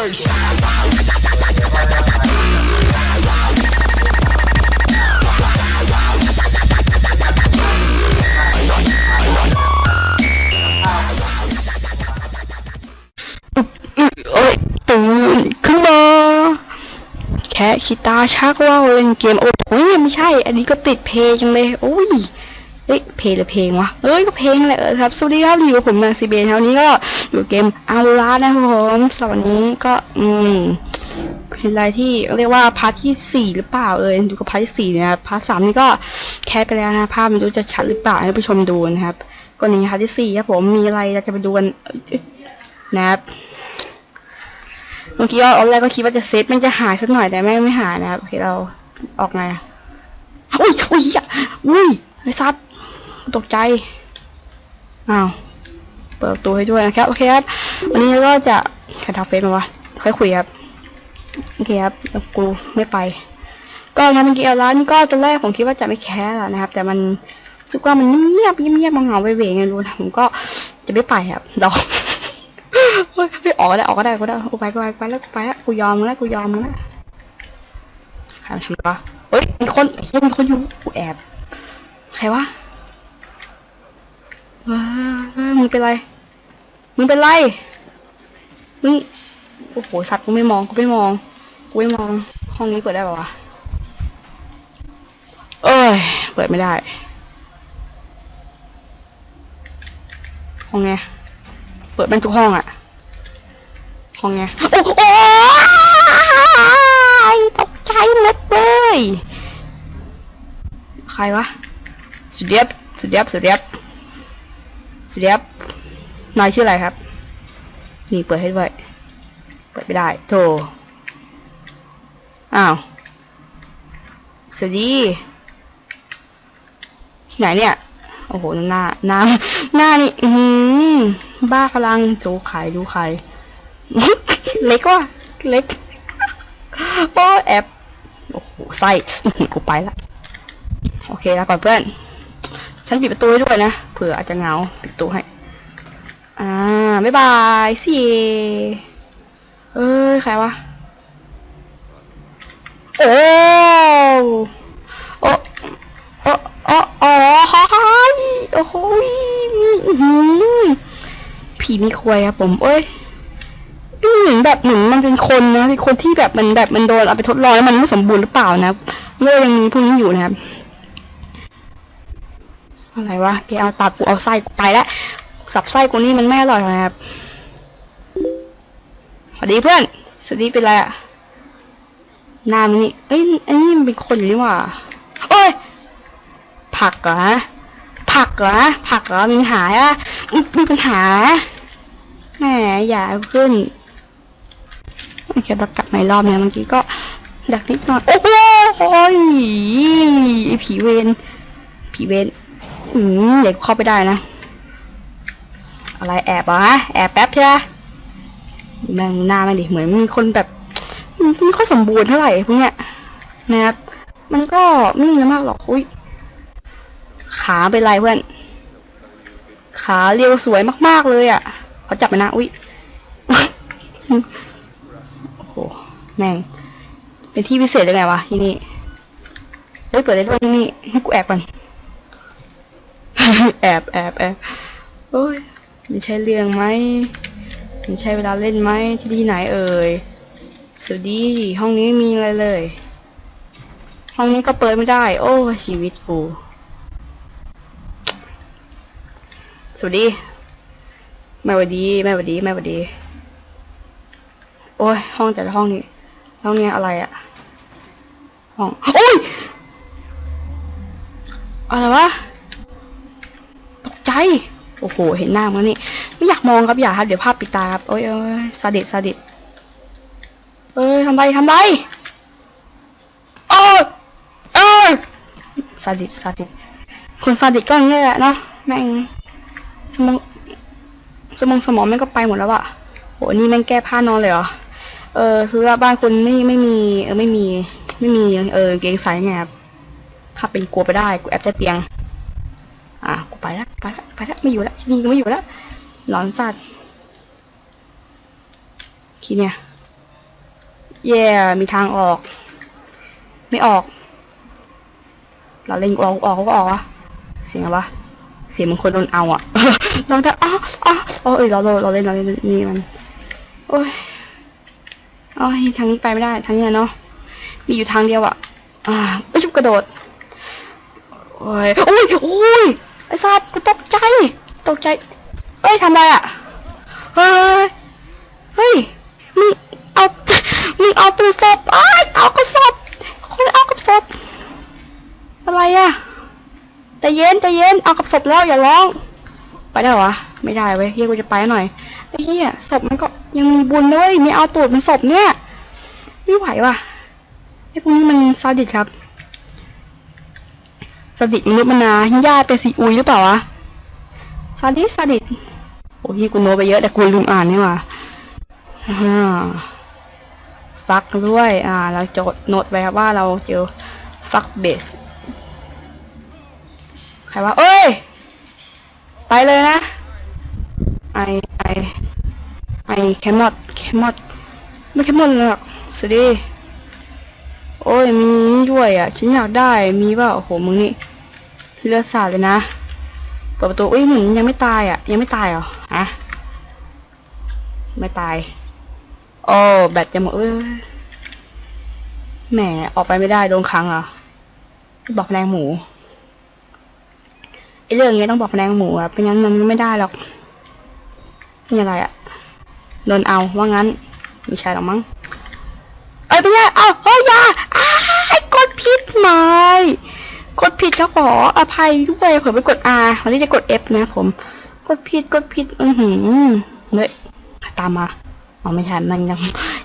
station. เอ้ยตื่นขึ้นมาแค่คิตาชักว่าวเล่นเกมโอ้โหไม่ใช่ อันนี้ก็ติดเพลงจังเลย โอ้ย เฮ้ยเพลงหรือเพลงวะเอ้ยก็เพลงแหละเออครับสวัสดีครับอยู่กับผมนางซีเบนเท่านี้ก็อยู่เกมอารูรานะครับผมสำหรับวันนี้ก็อืมเป็นอะไรที่เรียกว่าพาร์ทที่สี่หรือเปล่าเอ่ยดูกับพาร์ทที่สี่เนะครับพาร์ทสามนี่ก็แคสไปแล้วนะภาพไมันรู้จะชัดหรือเปล่าให้ผู้ชมดูนะครับก็นี่พาร์ทที่สี่ครับผมมีอะไรอยากจะไปดูกันนะครับบางทีเราตอนแรกก็คิดว่าจะเซฟมันจะหายสักหน่อยแต่แม่งไม่หายนะครับโอเคเราออกไงอุ้ยอุ้ยอะอุ้ยไอ้ซับ ตกใจ อ้าว เปิดประตูให้ด้วยนะครับ โอเคครับ วันนี้ก็จะใครทักเฟซมาวะค่อยคุยครับ โอเคครับเดี๋ยวกูไม่ไป ก็งานเมื่อกี้ร้านนี่ก็ตอนแรกผมคิดว่าจะไม่แคสอะนะครับ แต่มันสึกว่ามันเงียบเงียบๆเหงาๆเวงๆไงรู้นะผมก็จะไม่ไปครับเราเฮ้ยเฮ้ยออกก็ได้ออกก็ได้ก็ได้กูไปกูไปไปแล้วกูไปแล้วกูยอมแล้วกูยอมแล้วใครมาทำวะเฮ้ยมีคนมีคนอยู่กูแอบใครวะ มึงเป็นไร มึงเป็นไร มึง โอ้โห สัตว์กูไม่มอง กูไม่มอง กูไม่มอง ห้องนี้เปิดได้ป่าวะ เอ้ย เปิดไม่ได้ ห้องไง เปิดแม่งทุกห้องอะห้องไง โอ้โหตกใจหมดเลย ใครวะ สุดเดียบ สุดเดียบ สุดเดียบ สุดเดียบนายชื่ออะไรครับ นี่เปิดให้ด้วย เปิดไม่ได้โธ่อ้าว สวัสดี ที่ไหนเนี่ย โอ้โห หน้า หน้า หน้านี่ อือหือบ้าพลังโจขายดูใคร เล็กว่ะ เล็ก โอ้แอบ โอ้โห ไส้อื้อหือกูไปละ โอเคแล้วก่อนเพื่อน ฉันปิดประตูให้ด้วยนะ เผื่ออาจจะเหงาปิดประตูให้ อ่าบ๊ายบายสิเอ้ย ใครวะ โอ้โอ้โอ้โอ้โอ้ฮายโอ้โหยอื้หือผีมีควยครับผม เอ้ยอืมแบบเหมือนมันเป็นคนนะเป็นคนที่แบบมันแบบมันโดนเอาไปทดลองแล้วมันไม่สมบูรณ์หรือเปล่านะเรื่อยังมีพวกนี้อยู่นะครับ อะไรวะแกเอาตับกูเอาไส้กูไปแล้วสับไส้กูนี่มันไม่อร่อยนะครับสวัสดีเพื่อนสวัสดีเป็นไรอะหน้ามันนี่เอ้ยไอ้นี่มันเป็นคนหรือว่าโอ้ยผักเหรอผักเหรอผักเหรอมีปัญหาอะมีปัญหาแหมอย่าขึ้นโอเคประกลับใหม่รอบเนี่ยเมื่อกี้ก็ดักนิดหน่อยโอ้โหโอ้ยไอ้ผีเวนผีเวน อืมเด็กเข้าไปได้นะ อะไรแอบเหรอแอบแป๊บใช่ไหมแม่งหน้าไม่ดิเหมือนมีคนแบบมันไม่ค่อยสมบูรณ์เท่าไหร่พวกเนี้ยนะครับมันก็ไม่มีอะไรมากหรอกอุ้ยขาเป็นไรเพื่อน ขาเรียวสวยมากๆเลยอะ่ะเขาจับไปนะอุ้ยโอ้โหแม่งเป็นที่พิเศษเลยไงวะที่นี่เฮ้ยเปิดได้ด้วยที่นี่ให้กูแอบก่อน แอบแอบแอบโอ้ยไม่ใช่เรื่องไหมไม่ใช่เวลาเล่นไหมที่ที่ไหนเอ่ยสวัสดีห้องนี้มีอะไรเลย ห้องนี้ก็เปิดไม่ได้ โอ้ชีวิตกูสวัสดีแม่วัดดีแม่วัดดีแม่วัดดี โอ้ยห้องแต่ละห้องนี้ห้องนี้อะไรอะห้องโอ้ยอะไรวะ โอ้โห เห็นหน้ามันนี่ ไม่อยากมองครับอย่าครับ เดี๋ยวภาพปิดตาครับ โอ้ยเอ้ยซาดิสซาดิสเอ้ยทำไรทำไรโอ้ยเอ้ยซาดิสซาดิสคนซาดิสก็อย่างนี้แหละเนาะ แม่ง สมอง สมองสมองแม่งก็ไปหมดแล้วอะโห นี่แม่งแก้ผ้านอนเลยเหรอ เออคือว่าบ้านคุณไม่ไม่มี เออ ไม่มี ไม่มี เออ เกงใสไงครับถ้าเป็นกลัวไปได้ กูแอบใต้เตียง อะกูไปล้วไปล้วไปล้วไม่อยู่ล้วที่นี่ก็ไม่อยู่ล้วหลอนสัตว์คีเนี่ยเย่มีทางออก ไม่ออก เราเล่นออกออกก็ออกวะเสียงอะวะเสียงมันคนโดนเอาอะเราจะอ้าอ้าโอ้ยเราเราเราเล่นเราเล่นนี่มันโอ้ยโอ้ยทางนี้ไปไม่ได้ทางนี้เนาะมีอยู่ทางเดียวอะอ่าไม่ชุบกระโดดโอ้ยโอ้ยโอ้ย ไอ้สัตว์กูตกใจ ตกใจ เอ้ยทำอะไรอะ เฮ้ย เฮ้ยมึงเอามึงเอาตู้ศพไอ้ยเอากระสอบคนเอากระสอบอะไรอะใจเย็นใจเย็นเอากับศพแล้วอย่าร้อง ไปได้หรอวะไม่ได้เว้ยเฮียกูจะไปหน่อยไอ้เฮียศพมันก็ยังมีบุญเลยไม่เอาตูดมันศพเนี่ยไม่ไหวว่ะไอ้พวกนี้มันซาดิสครับ ซาดิสมนุษย์มนาญาติเป็นซีอุยหรือเปล่าวะซาดิสดิสโอ้ยกูโนไปเยอะแต่กูลืมอ่านนี่หว่าอ่าฟักด้วยอ่า เราจดโน้ตไว้ครับว่าเราเจอฟักเบสใครว่าเอ้ย ไปเลยนะ ไอไอไอแคมมอดแคมมอดไม่แคมมอดหรอกสวัสดี โอ้ยมีนี่ด้วยอะ ฉันอยากได้มีว่าโอ้โหมึงนี่ เลือดสาดเลยนะเปิดประตูอุ้ยเหมือนยังไม่ตายอะ ยังไม่ตายเหรอฮะไม่ตาย โอ้แบตจะหมดเอ้ยแหมออกไปไม่ได้โดนขังเหรอบอกแรงหมูไอเรื่องนี้ต้องบอกแรงหมูอะเป็นงั้นมันไม่ได้หรอกเป็นอะไรอะโดนเอาว่างั้นไม่ใช่หรอกมั้งเอ้ยเป็นไงเอาเฮ้ยยาอ้กดผิดไหม ผิดครับขออภัยด้วยผมไปกด R วันนี้จะกด F นะผม กดผิดกดผิด อือหือเฮ้ยตามมาเอาไม่ใช่มันยัง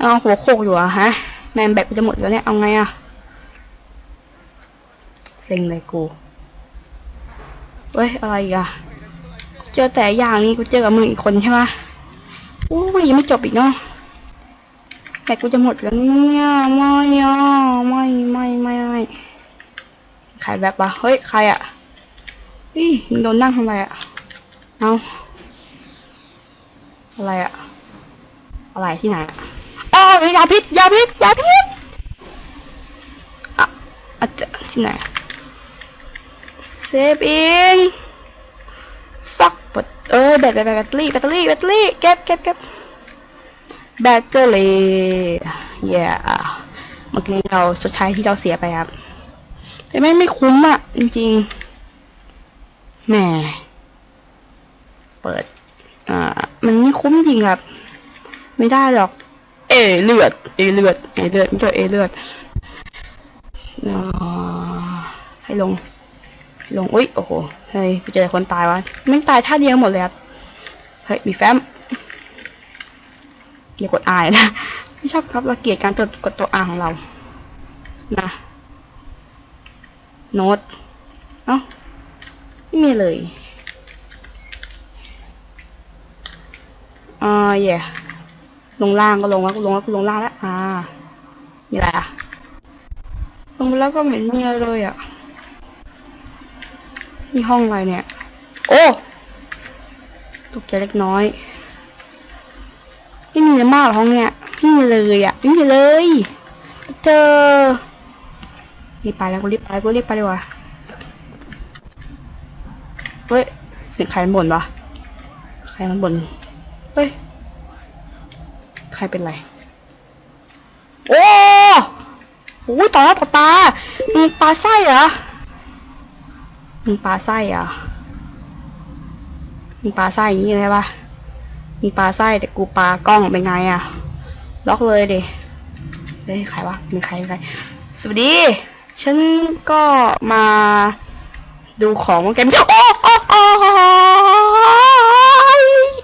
เอาหัวโคกอยู่อะฮะแมนแบตจะหมดแล้วเนี่ยเอาไงอะเซ็งเลยกูเว้ยอะไรอีกอะเจอแต่อย่างนี้กูเจอกับมึงอีกคนใช่ไหมอู้ยยังไม่จบอีกเนาะแต่กูจะหมดแล้วเนี่ยไม่อะไม่ไม่ไม่ไม่ ใครแบบวะเฮ้ย ใครอะนี่มึงโดนนั่งทำไมอะเอาอะไรอะอะไรที่ไหนอะอ๋อยาพิษยาพิษยาพิษอะอาจจะที่ไหนเซฟอิงฟักปดเออแบตแบตแบตแบตเตอรี่แบตเตอรี่แบตเตอรี่เก็บเก็บเก็บแบตเตอรี่เย้เมื่อกี้เราชดใช้ที่เราเสียไปครับ แต่ไม่ไม่คุ้มอะจริงๆแหมเปิด อ่า มันไม่คุ้มจริงครับ ไม่ได้หรอก เอเลือด เอเลือด เอเลือดไม่ใช่เอเลือดอ่าให้ลง ลง อุ้ย โอ้โห เฮ้ยเจอคนตายวะไม่ตายท่าเดียวหมดเลยครับ เฮ้ย มีแฟ้มอย่ากดอายนะ ไม่ชอบครับเราเกลียดการจดกดตัวอาของเรา นะ โน้ตเอ้าไม่มีเลยอ่าเย่ลงล่างก็ลงแล้วกูลงแล้วกูลงล่างแล้วอ่ามีอะไรอะลงไปแล้วก็ไม่เห็นมีอะไรเลยอะนี่ห้องอะไรเนี่ย โอ้ตกใจเล็กน้อยไม่มีอะไรมากหรอกห้องเนี่ยไม่มีเลยอะไม่มีเลย เจอ รีบไปแล้วกูรีบไปกูรีบไปดีกว่าเฮ้ยเสียงใครมันบ่นวะใครมันบ่นเฮ้ยใครเป็นไร โอ้โหต่อหน้าต่อตามีปลาไส้เหรอมีปลาไส้เหรอะมีปลาไส้อย่างนี้เลยปะมีปลาไส้แต่กูปลากล้องเป็นไงอะล็อกเลยดิเฮ้ยใครวะมีใครมีใครสวัสดี ฉันก็มาดูของว่าแกมโอ้โอ้โอ้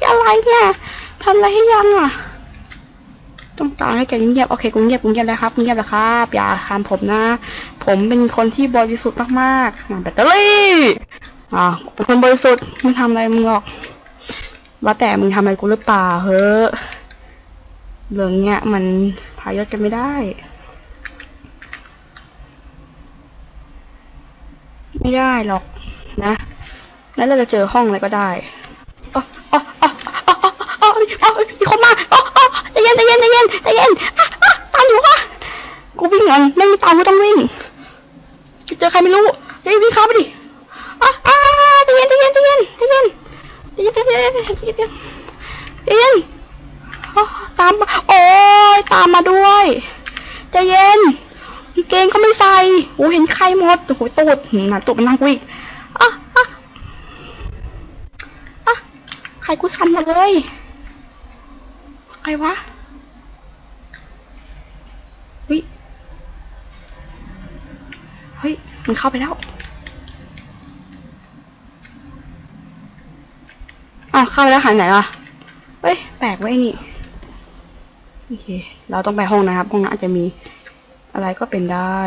อะไรเนี่ยทำอะไรให้ยังอะ ต้องตามให้แกเงียบ โอเคกูเงียบกูเงียบแล้วครับเงียบแล้วครับ อย่าคามผมนะ ผมเป็นคนที่บริสุทธิ์มากๆแบตเตอรี่ อ่าเป็นคนบริสุทธิ์ไม่ทำอะไรมึงหรอก ว่าแต่มึงทำอะไรกูหรือเปล่าเฮ้อเรื่องเนี้ยมันพายศกันไม่ได้ ไม่ได้หรอกนะ แล้วเราจะเจอห้องอะไรก็ได้อ๋ออ๋ออ๋ออ๋ออ๋ออ๋อมีคนมาอ๋ออ๋อใจเย็นใจเย็นใจเย็นใจเย็นตามอยู่กูวิ่งก่อนแม่ม่ตามกูต้องวิ่งเจอใครไม่รู้เฮ้ยวิ่งเข้าไปดิอะอะใจเย็นใจเย็นใจเย็นใจเย็นใจเย็นใจเย็นใจเย็นใจเย็นใจเย็นอ๋อตามมาโอ้ยตามมาด้วยใจเย็นเกงเขาไม่ โอ้เห็นใครหมดโอ้โหตูดหนักตูดมันนั่งกูอีกอะอะอะใครกูสั่นมาเลยใครวะเฮ้ยเฮ้ยมันเข้าไปแล้วอ้าวเข้าไปแล้วหันไหนล่ะเฮ้ยแปลกไว้ยนี่โอเค เราต้องไปห้องนะครับ ห้องนั้นอาจจะมีอะไรก็เป็นได้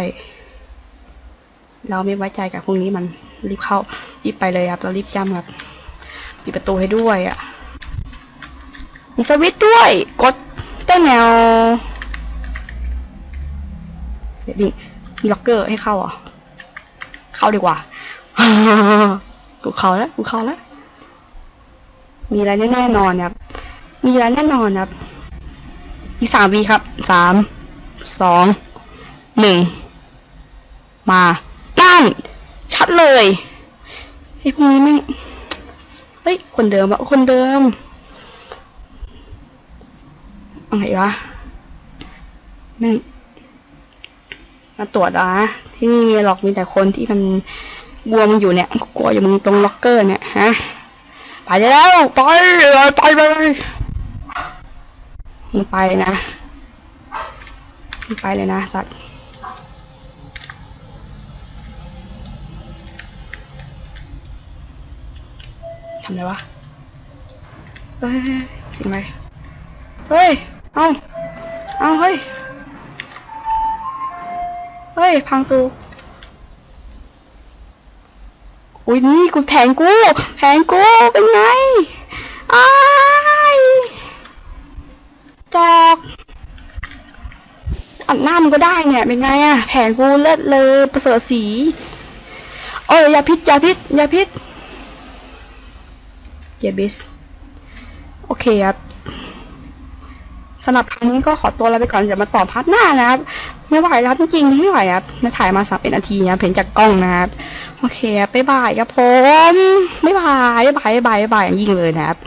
เราไม่ไว้ใจกับพวกนี้มันรีบเข้ารีบไปเลยครับเรารีบจำครับปิดประตูให้ด้วยอะมีสวิตด้วย กดเต้นแนวเสียดิมีล็อกเกอร์ให้เข้าอะ เข้าดีกว่ากูเข้าแล้วกูเข้าแล้ว มีอะไรแน่นอนครับ มีอะไรแน่นอนครับ อีสามวีครับ สาม สอง หนึ่ง มา นั่นชัดเลยไอ้พวกนี้ไม่งเฮ้ย คนเดิมอะคนเดิมอะไรวะแม่งมาตรวจอะที่นี่มีหรอกมีแต่คนที่มันบวมมันอยู่เนี่ยกลัวอยู่มึงตรงล็อกเกอร์เนี่ยฮะไปแล้วไปไปไปมึงไปนะมึงไปเลยนะสัตว์ ทำไรวะเฮ้ยเสิ่งอะไรเฮ้ย เอาเอาเฮ้ย เฮ้ย พังตูอุ้ยนี่กูแผงกู แผงกู เป็นไงอ้ายจอกอัดหน้ามันก็ได้เนี่ย เป็นไงอะแผงกูเลิศเลยประเสริฐสีเอออย่าพิษอย่าพิษอย่าพิษ เยบิสโอเคครับสำหรับครั้งนี้ก็ขอตัวลาไปก่อนเดี๋ยวมาต่อพาร์ทหน้านะครับ ไม่ไหวแล้วจริงๆไม่ไหวครับมาถ่ายมาสามเป็นนาทีนะเห็นจากกล้องนะครับโอเคบ๊ายบายครับผมบ๊ายบายบ๊ายบายบ๊ายบายบ๊ายบายอย่างยิ่งเลยนะครับ